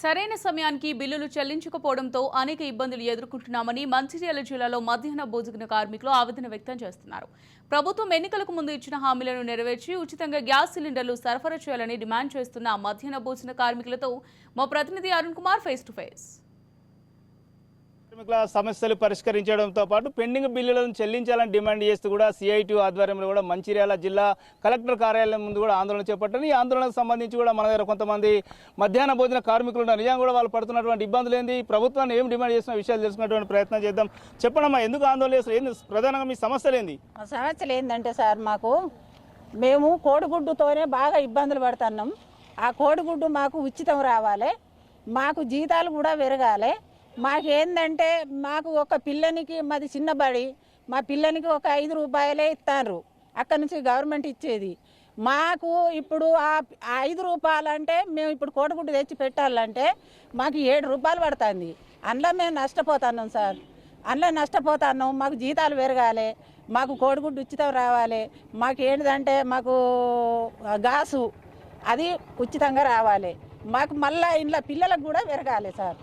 సరైన సమయానికి బిల్లులు చెల్లించకపోవడంతో అనేక ఇబ్బందులు ఎదుర్కొంటున్నామని మంచిర్యాల జిల్లాలో మధ్యాహ్న భోజన కార్మికులు ఆవేదన వ్యక్తం చేస్తున్నారు. ప్రభుత్వం ఎన్నికలకు ముందు ఇచ్చిన హామీలను నెరవేర్చి ఉచితంగా గ్యాస్ సిలిండర్లు సరఫరా చేయాలని డిమాండ్ చేస్తున్న మధ్యాహ్న భోజన కార్మికులతో మా ప్రతినిధి Arun Kumar face to face కార్మికుల సమస్యలు పరిష్కరించడంతో పాటు పెండింగ్ బిల్లులను చెల్లించాలని డిమాండ్ చేస్తూ కూడా సిఐటి ఆధ్వర్యంలో కూడా మంచిర్యాల జిల్లా కలెక్టర్ కార్యాలయం ముందు కూడా ఆందోళన చేపట్టారు ఈ ఆందోళనకు సంబంధించి కూడా మన దగ్గర కొంతమంది మధ్యాహ్న భోజన కార్మికులు ఉన్నారు నిజంగా కూడా వాళ్ళు పడుతున్నటువంటి ఇబ్బందులు ఏంది? ప్రభుత్వాన్ని ఏం డిమాండ్ చేసిన విషయాలు తెలుసుకున్నటువంటి ప్రయత్నం చేద్దాం. చెప్పండమ్మా ఎందుకు ఆందోళన చేస్తారు ఏంది ప్రధానంగా మీ సమస్యలు ఏంది? సమస్యలు ఏంటంటే సార్ మాకు మేము కోడిగుడ్డుతోనే బాగా ఇబ్బందులు పడుతున్నాం. ఆ కోడిగుడ్డు మాకు ఉచితం రావాలి. మాకు జీతాలు కూడా పెరగాలి. మాకేందంటే మాకు ఒక పిల్లనికి మాది చిన్నబడి మా పిల్లనికి ఒక ఐదు రూపాయలే ఇస్తారు అక్కడి నుంచి గవర్నమెంట్ ఇచ్చేది. మాకు ఇప్పుడు ఆ ఐదు రూపాయలంటే మేము ఇప్పుడు కోడిగుడ్డు తెచ్చి పెట్టాలంటే మాకు ఏడు రూపాయలు పడుతుంది. అందులో మేము నష్టపోతున్నాం సార్. అందులో నష్టపోతున్నాం. మాకు జీతాలు పెరగాలి. మాకు కోడిగుడ్డు ఉచితం రావాలి. మాకు ఏంటిదంటే మాకు గాసు అది ఉచితంగా రావాలి. మాకు మళ్ళీ ఇంట్లో పిల్లలకు కూడా పెరగాలి సార్.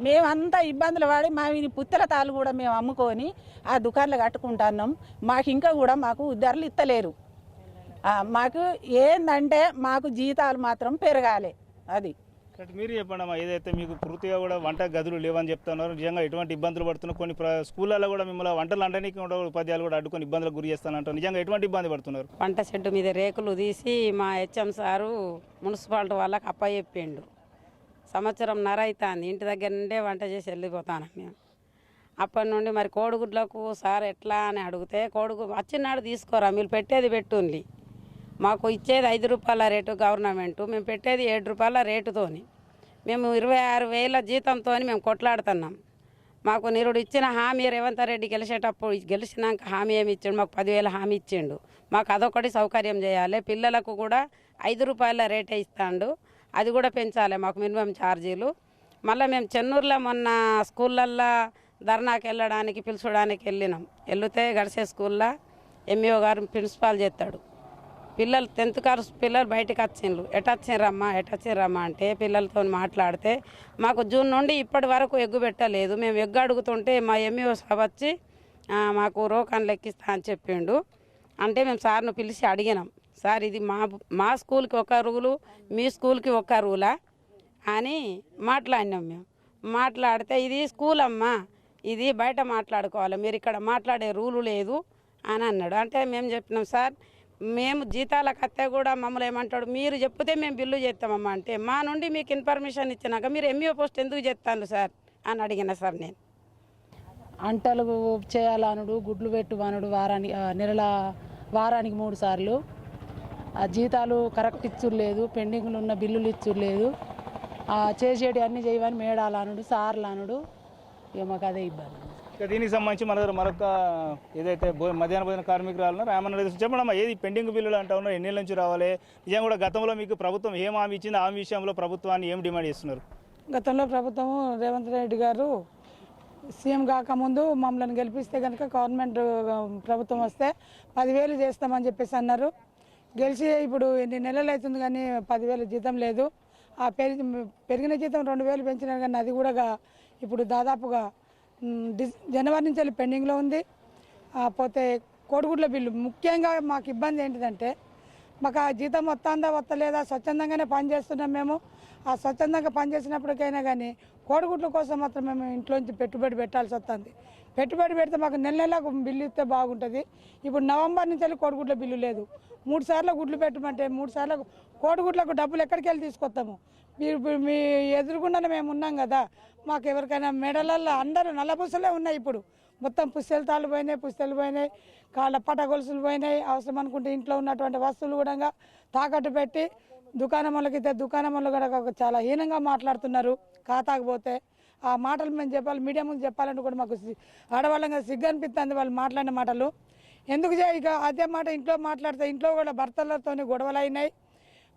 మేమంతా ఇబ్బందులు పడి మా ఈ పుత్తల తాళ్ళు కూడా మేము అమ్ముకొని ఆ దుకాణాలు కట్టుకుంటున్నాం. మాకు ఇంకా కూడా మాకు ధరలు ఇత్తలేరు. ఆ, మాకు ఏందంటే మాకు జీతాలు మాత్రం పెరగాలి అది. మీరు చెప్పండి అమ్మా ఏదైతే మీకు పూర్తిగా కూడా వంట గదులు లేవని చెప్తున్నారు నిజంగా ఎటువంటి ఇబ్బందులు పడుతున్నారు కొన్ని ప్ర- స్కూళ్ళల్లో కూడా మిమ్మల్ని వంటలు అంటడానికి కూడా ఉపాధ్యాయులు కూడా అడ్డుకొని ఇబ్బందులకు గురి చేస్తానంటారు. నిజంగా ఎటువంటి ఇబ్బంది పడుతున్నారు? పంట చెట్టు మీద రేకులు తీసి మా హెచ్ఎం సారు మున్సిపాలిటీ వాళ్ళకి అప్పచెప్పిండు. సంవత్సరం నర అవుతుంది ఇంటి దగ్గర నుండే వంట చేసి వెళ్ళిపోతాను మేము అప్పటి నుండి మరి కోడిగుడ్లకు సార్ ఎట్లా అని అడిగితే కోడిగు వచ్చినాడు తీసుకోరా మీరు పెట్టేది పెట్టుంది మాకు ఇచ్చేది ఐదు రూపాయల రేటు గవర్నమెంట్ మేము పెట్టేది ఏడు రూపాయల రేటుతోని. మేము ఇరవై ఆరు వేల జీతంతో మేము కొట్లాడుతున్నాం. మాకు నిరుడు ఇచ్చిన హామీ రేవంత్ రెడ్డి గెలిచేటప్పుడు గెలిచినాక హామీ ఏమి ఇచ్చిండు? మాకు పదివేల హామీ ఇచ్చిండు. మాకు అదొకటి సౌకర్యం చేయాలి. పిల్లలకు కూడా ఐదు రూపాయల రేటే ఇస్తాడు. అది కూడా పెంచాలి మాకు మినిమం ఛార్జీలు. మళ్ళీ మేము చెన్నూరులో మొన్న స్కూళ్ళల్లో ధర్నాకి వెళ్ళడానికి పిలుచడానికి వెళ్ళినాం. వెళితే గడిసే స్కూల్లో ఎంఈఓ గారు ప్రిన్సిపాల్ చేస్తాడు. పిల్లలు టెన్త్ క్లాస్ పిల్లలు బయటకు వచ్చిండ్రు. ఎటొచ్చిరమ్మా ఎటొచ్చిరమ్మా అంటే పిల్లలతో మాట్లాడితే మాకు జూన్ నుండి ఇప్పటి వరకు ఎగ్గు పెట్టలేదు. మేము ఎగ్గు అడుగుతుంటే మా ఎంఈఓ సాబ్ వచ్చి మాకు రోకాన్ లెక్కిస్తా అని చెప్పిండు. అంటే మేము సార్ను పిలిచి అడిగినాం. సార్ ఇది మా మా స్కూల్కి ఒక రూలు మీ స్కూల్కి ఒక రూలా అని మాట్లాడినాం మేము. మాట్లాడితే ఇది స్కూల్ అమ్మా ఇది బయట మాట్లాడుకోవాలి మీరు ఇక్కడ మాట్లాడే రూలు లేదు అని అన్నాడు. అంటే మేము చెప్పినాం సార్ మేము జీతాలకు అత్తే కూడా మమ్మల్ని ఏమంటాడు? మీరు చెప్తే మేము బిల్లు చేస్తామమ్మా అంటే మా నుండి మీకు ఇన్ఫర్మేషన్ ఇచ్చినాక మీరు ఎంఈఓ పోస్ట్ ఎందుకు చేస్తాను సార్? అని అడిగిన సార్ నేను. అంటలు చేయాలనుడు గుడ్లు పెట్టువనుడు వారానికి నెలల వారానికి మూడు సార్లు. ఆ జీతాలు కరెక్ట్ ఇచ్చుడు లేదు పెండింగ్లు ఉన్న బిల్లులు ఇచ్చుడు లేదు ఆ, చేసేటి అన్నీ చేయమని మేడాలనుడు సార్లు అనుడు. ఇక మాకు అదే ఇబ్బంది. ఇక దీనికి సంబంధించి మన దగ్గర మరొక ఏదైతే భో- మధ్యాహ్న భోజన కార్మికురాలు ఉన్నారో ఆమె అన్నది చెప్పండమ్మా ఏది పెండింగ్ బిల్లులు అంటా ఉన్నారు ఎన్ని నుంచి రావాలి? నిజంగా కూడా గతంలో మీకు ప్రభుత్వం ఏం హామీ ఇచ్చింది? ఆ విషయంలో ప్రభుత్వాన్ని ఏం డిమాండ్ చేస్తున్నారు? గతంలో ప్రభుత్వం రేవంత్ రెడ్డి గారు సీఎం కాకముందు మమ్మల్ని గెలిపిస్తే కనుక గవర్నమెంట్ ప్రభుత్వం వస్తే పదివేలు చేస్తామని చెప్పేసి అన్నారు. గెలిచి ఇప్పుడు ఎన్ని నెలలు అవుతుంది కానీ పదివేల జీతం లేదు. ఆ పెరిగి పెరిగిన జీతం రెండు వేలు పెంచినారు కానీ అది కూడా ఇప్పుడు దాదాపుగా జనవరి నుంచి వెళ్ళి పెండింగ్లో ఉంది. పోతే కోడిగుడ్ల బిల్లు. ముఖ్యంగా మాకు ఇబ్బంది ఏంటిదంటే మాకు ఆ జీతం వస్తుందా వస్తలేదా స్వచ్ఛందంగానే పనిచేస్తున్నాం మేము. ఆ స్వచ్ఛందంగా పనిచేసినప్పటికైనా కానీ కోడిగుడ్ల కోసం మాత్రం మేము ఇంట్లోంచి పెట్టుబడి పెట్టాల్సి వస్తుంది పెట్టుబడి పెడితే మాకు నెల నెలకు బిల్లు ఇస్తే బాగుంటుంది. ఇప్పుడు నవంబర్ నుంచి వెళ్ళి కోడిగుడ్ల బిల్లు లేదు. మూడు సార్లు గుడ్లు పెట్టమంటే మూడు సార్లు కోడిగుడ్లకు డబ్బులు ఎక్కడికి వెళ్ళి తీసుకొస్తాము? మీరు ఇప్పుడు మీ ఎదురుగుండానే మేము ఉన్నాం కదా మాకు ఎవరికైనా మెడలల్లో అందరూ నల్లబుసలే ఉన్నాయి ఇప్పుడు. మొత్తం పుస్తెలు తాళ్ళు పోయినాయి పుస్తెలు పోయినాయి కాళ్ళ పట గొలుసులు పోయినాయి అవసరం అనుకుంటే ఇంట్లో ఉన్నటువంటి వస్తువులు కూడా తాకట్టు పెట్టి దుకాణం వాళ్ళకి ఇస్తే దుకాణం వాళ్ళు కూడా చాలా హీనంగా మాట్లాడుతున్నారు. ఖాతాకు పోతే ఆ మాటలు మేము చెప్పాలి మీడియా ముందు చెప్పాలంటే కూడా మాకు ఆడవాళ్ళంగా సిగ్గు అనిపిస్తుంది వాళ్ళు మాట్లాడిన మాటలు. ఎందుకు చే- ఇక అదే మాట ఇంట్లో మాట్లాడితే ఇంట్లో కూడా భర్తలతోని గొడవలు అయినాయి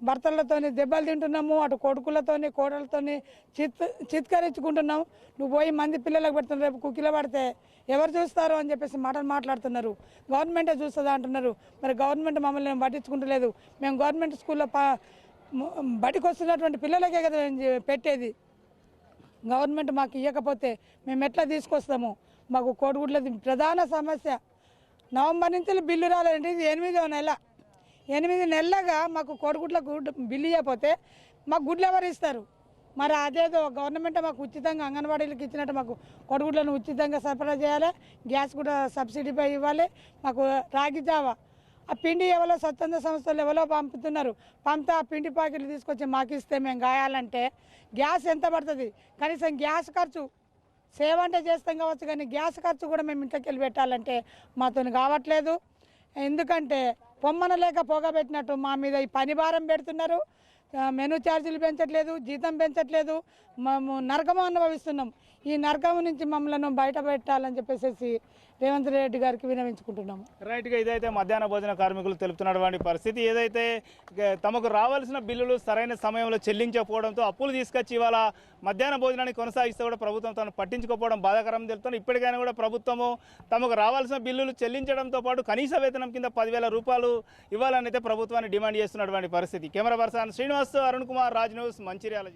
భర్తలతోని దెబ్బలు తింటున్నాము అటు కొడుకులతోని కోడలతోని చిత్ చిత్కరించుకుంటున్నాం. నువ్వు పోయి మంది పిల్లలకు పెడుతున్నావు రేపు కుక్కిలో పడితే ఎవరు చూస్తారు అని చెప్పేసి మాటలు మాట్లాడుతున్నారు. గవర్నమెంటే చూస్తుందా అంటున్నారు. మరి గవర్నమెంట్ మమ్మల్ని పట్టించుకుంటలేదు. మేము గవర్నమెంట్ స్కూల్లో బడికి వస్తున్నటువంటి పిల్లలకే కదా పెట్టేది. గవర్నమెంట్ మాకు ఇవ్వకపోతే మేము ఎట్లా తీసుకొస్తాము? మాకు కోడిగుడ్లది ప్రధాన సమస్య. నవంబర్ నుంచి బిల్లు రాలంటే ఇది ఎనిమిదో నెల. ఎనిమిది నెలలుగా మాకు కోడిగుడ్లకు బిల్లు ఇవ్వకపోతే మాకు గుడ్లు ఎవరు ఇస్తారు? మరి అదేదో గవర్నమెంట్ మాకు ఉచితంగా అంగన్వాడీలకు ఇచ్చినట్టు మాకు కొడుగుడ్లను ఉచితంగా సరఫరా చేయాలి గ్యాస్ కూడా సబ్సిడీపై ఇవ్వాలి మాకు రాగి జావా ఆ పిండి ఎవరో స్వచ్ఛంద సంస్థలు ఎవరో పంపుతున్నారు. పంపితే ఆ పిండి ప్యాకెట్లు తీసుకొచ్చి మాకు ఇస్తే మేము గాయాలంటే గ్యాస్ ఎంత పడుతుంది? కనీసం గ్యాస్ ఖర్చు సేవ అంటే చేస్తాం కావచ్చు కానీ గ్యాస్ ఖర్చు కూడా మేము ఇంట్లోకి వెళ్ళి పెట్టాలంటే మాతో కావట్లేదు. ఎందుకంటే పొమ్మన లేక పొగబెట్టినట్టు మా మీద ఈ పని భారం పెడుతున్నారు. మెనూ ఛార్జీలు పెంచట్లేదు జీతం పెంచట్లేదు మేము నరకం అనుభవిస్తున్నాం. ఈ నరకం నుంచి మమ్మల్ని బయట పెట్టాలని చెప్పేసి రేవంత్ రెడ్డి గారికి వినవించుకుంటున్నాము రైట్గా ఇదైతే మధ్యాహ్న భోజన కార్మికులు తెలుపుతున్నటువంటి పరిస్థితి. ఏదైతే తమకు రావాల్సిన బిల్లులు సరైన సమయంలో చెల్లించకపోవడంతో అప్పులు తీసుకొచ్చి ఇవాళ మధ్యాహ్న భోజనాన్ని కొనసాగిస్తే కూడా ప్రభుత్వం తను పట్టించుకోవడం బాధాకరం తెలుపుతుంది. ఇప్పటికైనా కూడా ప్రభుత్వము తమకు రావాల్సిన బిల్లులు చెల్లించడంతో పాటు కనీస వేతనం కింద పదివేల రూపాయలు ఇవ్వాలని అయితే ప్రభుత్వాన్ని డిమాండ్ చేస్తున్నటువంటి పరిస్థితి. Camera person Srinivas Arun Kumar Raj news Mancherial